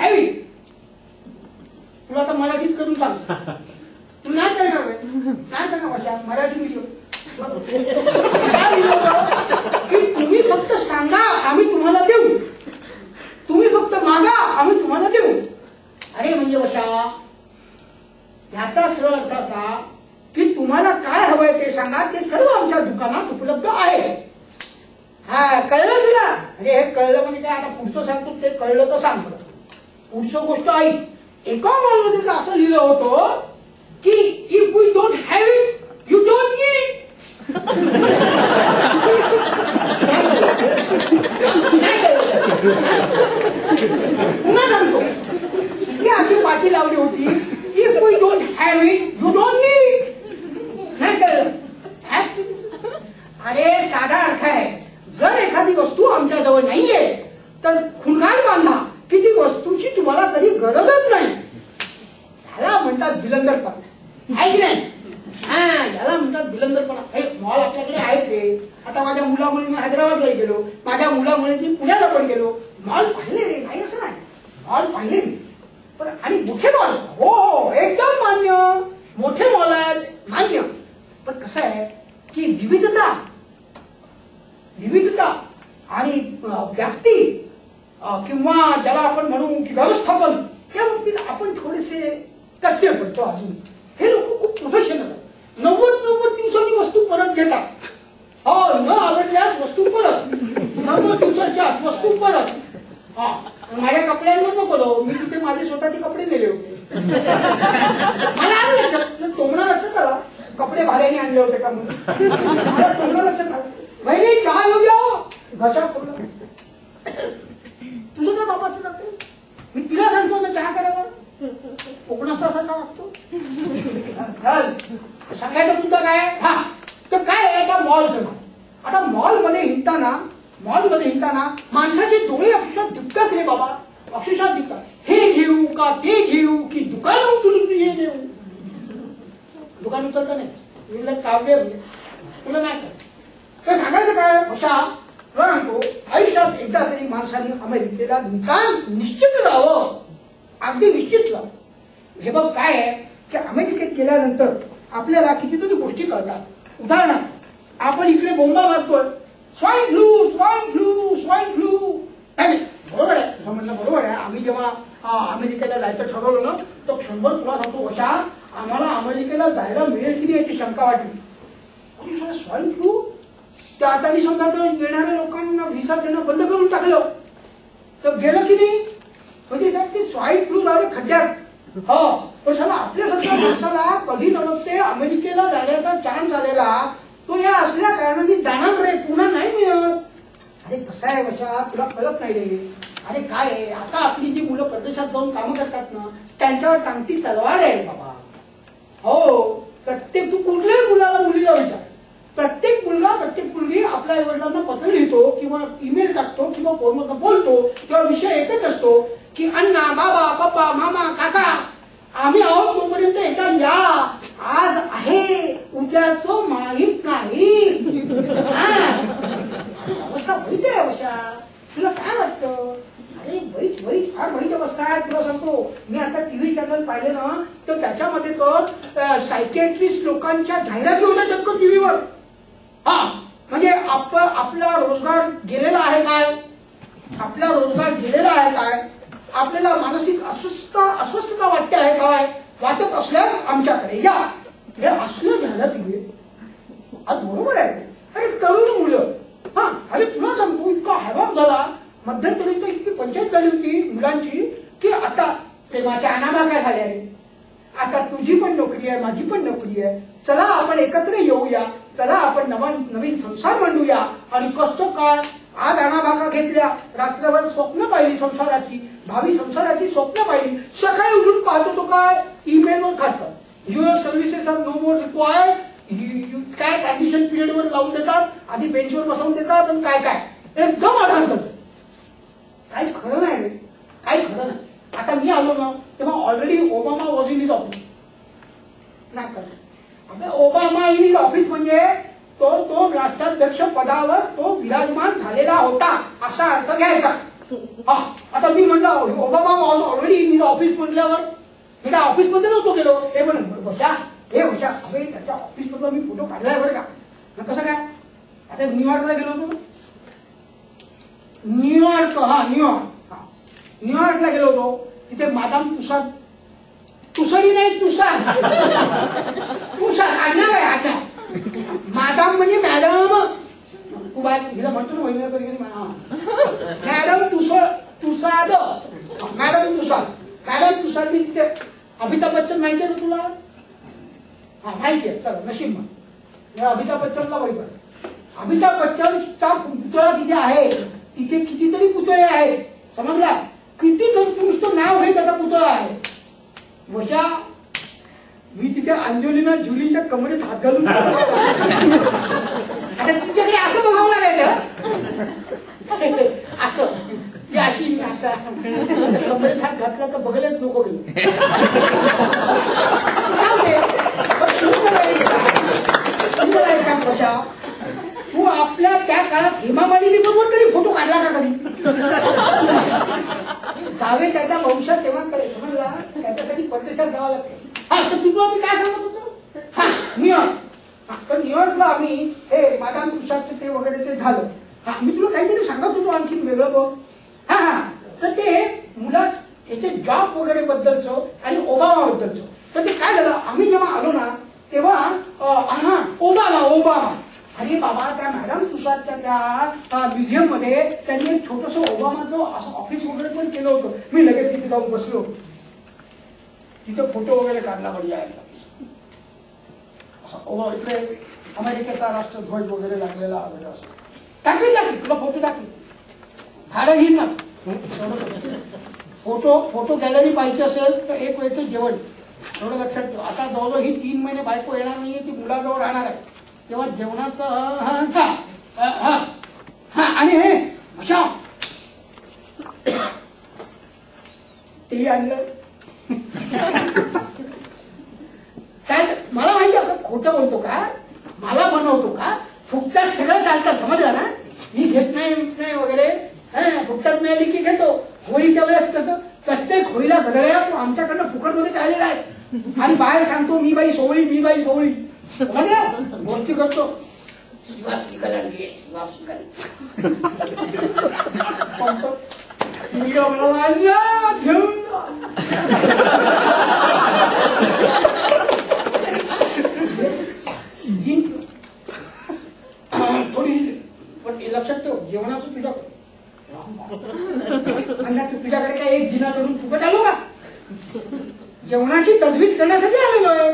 घ्यावी तू तुला आता मराठीत करून सांग तू नाही करणार? नाही करणार भाषा मराठी मिडियम की तुम्ही फक्त सांगा आम्ही तुम्हाला देऊ. तुम्ही फक्त मागा आम्ही तुम्हाला देऊ. अरे म्हणजे वशा ह्याचा सरळ अर्थ असा की तुम्हाला काय हवंय ते सांगा ते सर्व आमच्या दुकानात उपलब्ध आहे. हा कळलं तुला? अरे हे कळलं म्हणजे काय? आता पुढचं सांगतो ते कळलं तर सांगतो. पुढचं गोष्ट ऐक एका मॉलमध्ये असं लिहिलं होतं की if we don't have it you don't need it पुन्हा सांगतो मी अशी पाठी लावली होती if we don't have it you don't need it नाही कळलं हा? अरे साधा अर्थ आहे जर एखादी वस्तू आमच्या जवळ नाहीये तर खुणखाट बांधा की ती वस्तूची तुम्हाला कधी गरजच नाही याला म्हणतात बिलंदरपणा आहे की नाही हा याला म्हणतात बिलंदरपणा हे मॉल आपल्याकडे आहेत रे. आता माझ्या मुलामुळे मी हैदराबादला गेलो. माझ्या मुलामुळे मी पुण्याला पण गेलो. मॉल पाहिले रे नाही असं नाही. मॉल पाहिले मी. पण आणि मोठे मॉल? हो हो एकदम मान्य. मोठे मॉल आहेत मान्य. पण कसं आहे की विविधता विविधता आणि व्याप्ती किंवा ज्याला आपण म्हणू की व्यवस्थापन या बाबतीत आपण थोडेसे कच्चे पडतो अजून हे लोक खूप प्रोफेशनल आहेत नव्वद नव्वद दिवसांनी वस्तू परत घेतात हो न आवडल्यास वस्तू परत. नव्वद दिवसाच्या आत वस्तू परत. हा माझ्या कपड्यांवर नको लो मी तिथे माझे स्वतःचे कपडे नेले होते. मला आलं लक्षात. तोमणा लक्षात आला कपडे भाड्याने आणले होते का म्हणून. मला तोमणा लक्षात आला बहिणी चहा येऊ द्या घसा फुलला तुझं काय बाबाचं लागतं मी तिला सांगतो ना चहा करायला. कोकणाचा असा का वागतो? चल, सांगायचा मुद्दा काय? हा. मॉल आहे आता मॉलमध्ये हिंडताना मॉलमध्ये हिंडताना माणसाचे डोळे अक्षरशः दिपतात रे बाबा. अक्षरशः दिपतात. हे घेऊ का ते घेऊ की दुकान उचलून हे घेऊ दुकान उचलता नाही. तुला तुला नाही तर सांगायचं काय? अशा तुला सांगतो आयुष्यात एकदा तरी माणसाने अमेरिकेला निकाल निश्चित जावं अगदी निश्चित जावं हे बघ काय आहे की अमेरिकेत गेल्यानंतर आपल्याला कितीतरी गोष्टी कळतात. उदाहरणार्थ आपण इकडे बोंबा मारतोय swine flu swine flu swine flu नाही बरोबर आहे. तुझं म्हणणं बरोबर आहे. आम्ही जेव्हा अमेरिकेला जायचं ठरवलं ना तर क्षणभर तुला सांगतो अशा आम्हाला अमेरिकेला जायला मिळेल की नाही याची शंका वाटली. स्वाईन फ्लू त्या आता मी समजा येणाऱ्या लोकांना व्हिसा देणं बंद करून टाकलं. तर गेलं की नाही? म्हणजे काय ते स्वाईन फ्लू झाले खड्ड्यात. हो पण आपल्या आपल्यासारख्या माणसाला कधी नव्हते अमेरिकेला जाण्याचा चान्स आलेला. मी जाणार रे पुन्हा नाही मिळत. अरे कसं आहे बशा तुला कळत नाही रे. अरे काय आहे आता आपली जी मुलं परदेशात जाऊन कामं करतात ना त्यांच्यावर टांगती तलवार आहे बाबा. हो प्रत्येक तू कुठल्याही मुलाला मुलीला विचार. प्रत्येक मुलगा प्रत्येक मुलगी आपल्या आई वडिलांना पत्र लिहितो किंवा ईमेल टाकतो किंवा फोनवर बोलतो तेव्हा विषय एकच असतो की अण्णा बाबा पप्पा मामा काका आम्ही आहोत तोपर्यंत एकदा या. आज आहे उद्याचं माहीत नाही. अवस्था वाईट आहे अवस्था. तुला काय वाटतं? अरे वाईट वाईट फार वाईट अवस्था आहे तुला सांगतो. मी आता टीव्ही चॅनल पाहिले ना तर त्याच्यामध्ये तर सायकेट्रिस्ट लोकांच्या जाहिराती होत्या चक्क टीव्हीवर. हा. म्हणजे आप आपला रोजगार गेलेला आहे काय? आपला रोजगार गेलेला आहे काय? आपल्याला मानसिक अस्वस्थ अस्वस्थता वाटते आहे काय? वाटत असल्यास आमच्याकडे या. हे असलं झालं तुम्ही आज बरोबर आहे. अरे तरुण मुलं. हा अरे तुला सांगतो इतका हैवान झाला. मध्यंतरी तर इतकी पंचायत झाली होती मुलांची की आता ते माझ्या अनामा काय झाल्या आता तुझी पण नोकरी आहे माझी पण नोकरी आहे. चला आपण एकत्र येऊया. चला आपण नवा नवीन संसार मांडूया. आणि कसं काय आज अनाभागा घेतल्या. रात्रभर स्वप्न पाहिली संसाराची. भावी संसाराची स्वप्न पाहिली. सकाळी उठून पाहतो तो काय? ईमेलवर खातं. Your services are no more required काय ट्रान्झिशन पिरियड वर लावून देतात? आधी बेंचवर बसवून देतात आणि काय काय? एकदम आधार काही खरं नाही रे. काही खरं नाही. आता मी आलो ना तेव्हा already Obama was in is office नाही ओबामा इन इज ऑफिस म्हणजे तो तो राष्ट्राध्यक्ष पदावर तो विराजमान झालेला होता असा अर्थ घ्यायचा. आता मी म्हणलं हो, बाबा ऑलरेडी मी ऑफिस म्हटल्यावर मी काय ऑफिसमध्ये नव्हतो गेलो. हे म्हण बसा हे बशा अरे त्याच्या ऑफिस मधला मी फोटो काढलाय बरं का. कसं काय? आता न्यूयॉर्कला गेलो होतो. न्यूयॉर्क हा न्यूयॉर्क हा. न्यूयॉर्कला गेलो होतो. तिथे मादाम तुषार तुसडी नाही तुषार. तुषार आज्ञा काय आज्ञा मादाम म्हणजे मॅडम. तू बाय हिला म्हणतो ना वहिनी कधी कधी madam Tushar Tushar. Madam Tushar. Madam Tushar मी तिथे अमिताभ बच्चन माहिती आहे ना तुला? हा माहिती आहे. चला नशीब मग अमिताभ बच्चनला वैभव अमिताभ बच्चनचा पुतळा तिथे आहे. तिथे कितीतरी पुतळे आहेत. समजला? किती नुसतं नाव आहे त्याचा पुतळा आहे. वशा मी तिथे अंजलीना जुलीच्या कमरेत हात घालून आता तिच्याकडे असं बघावं लागायचं? असं. अशी मी असा. कमरेत हात घातला तर बघायलाच नको तू आपल्या त्या काळात हेमा मालिनी बरोबर तरी फोटो काढला का कधी? जावे त्याचा वंशात तेव्हा करेल म्हणला त्याच्यासाठी परदेशात जावं लागते. हा तर तुझं मी काय सांगत होतो? हा न्यूयॉर्क तर न्यूयॉर्कला आम्ही. हे मादाम तुषार ते वगैरे ते झालं. हा मी तुला काहीतरी सांगत होतो आणखी वेगळं बघ. हा हा. तर ते मुलं याचे जॉब वगैरे बद्दलचं आणि ओबामा बद्दलचं तर ते काय झालं? आम्ही जेव्हा आलो ना तेव्हा हा ओबामा ओबामा. अरे बाबा त्या मॅडम तुषारच्या त्या म्युझियममध्ये त्यांनी एक छोटस ओबामाचं असं ऑफिस वगैरे पण केलं होतं. मी लगेच तिथे जाऊन बसलो. तिथे फोटो वगैरे काढला बढिया यायचा इकडे अमेरिकेचा राष्ट्रध्वज वगैरे लागलेला वगैरे असं. टाकली टाकली तुला फोटो टाकली भाडं घेईन ना. फोटो फोटो गॅलरी पाहिजे असेल तर एक वेळचं जेवण. एवढं लक्षात ठेव. आता जवळजवळ ही तीन महिने बायको येणार नाहीये ती मुलाजवळ राहणार आहे. तेव्हा जेवणाचं हा, हा, हा, आणि हे अशा. ते आणलं. साहेब मला माहिती आपण खोटं बोलतो का? मला बनवतो का? फुकटात सगळं चालतं समजलं ना? मी घेत नाही नाही वगैरे. हं, फुकटात मिळाली की घेतो. होळीच्या वेळेस कसं प्रत्येक होळीला घड्याळ्या आमच्याकडनं फुकटमध्ये आलेला आहे आणि बाहेर सांगतो मी बाई सोवळी मी बाई सोवळी. गोष्टी करतो. शिवास घेऊन नाहीये, शिवास निघाला. म्हणतो, मी म्हणाला, "अण्णा, घेऊन जा." जिंक थोडी पण हे लक्षात ठेव जेवणाचं पिठा अन्नाचं पिठाकडे काय एक जिना करून फुकट आलो का? जेवणाची तजवीज करण्यासाठी आलेलो आहे.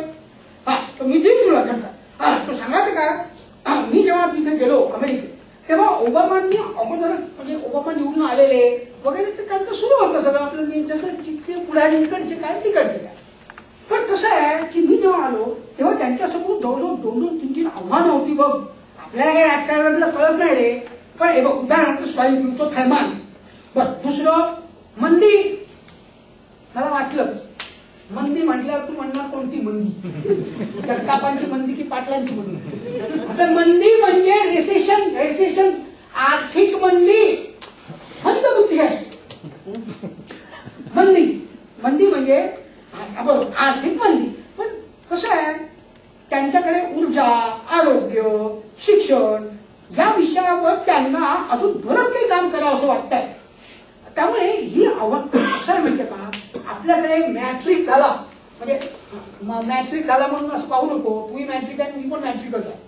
हा तर मी देईन तुला घंटा हा तो सांगायचं का? मी जेव्हा तिथे गेलो अमेरिकेत तेव्हा ओबामांनी अगोदर म्हणजे ओबामा निवडून आलेले वगैरे ते त्यांचं सुरू होतं सगळं आपलं. मी जसं जितके पुढारी इकडचे काय तिकडचे काय. पण कसं आहे की मी जेव्हा आलो तेव्हा त्यांच्यासमोर जवळजवळ दोन दोन तीन तीन आव्हानं होती बघ. आपल्याला काही राजकारणातलं कळत नाही रे. पण हे बघ उदाहरणार्थ स्वाईन फ्लूचं थैमान बर दुसरं मंदी. मला वाटलंच मंदी म्हटल्यावर तू म्हणणार कोणती मंदी? जगतापांची मंदी की पाटलांची मंदी? आता मंदी म्हणजे रेसेशन रेसेशन आर्थिक मंदी. मंद बुद्धी आहे. मंदी. मंदी म्हणजे बरोबर आर्थिक मंदी. पण कसं आहे? त्यांच्याकडे ऊर्जा आरोग्य शिक्षण या विषयावर त्यांना अजून भरत काही काम करावं असं वाटतंय. त्यामुळे ही आव्हान कसं आहे म्हणजे का आपल्याकडे मॅट्रिक झाला. म्हणजे मॅट्रिक झाला म्हणून असं पाहू नको. तू मॅट्रिक आहे मी पण मॅट्रिकच आहे.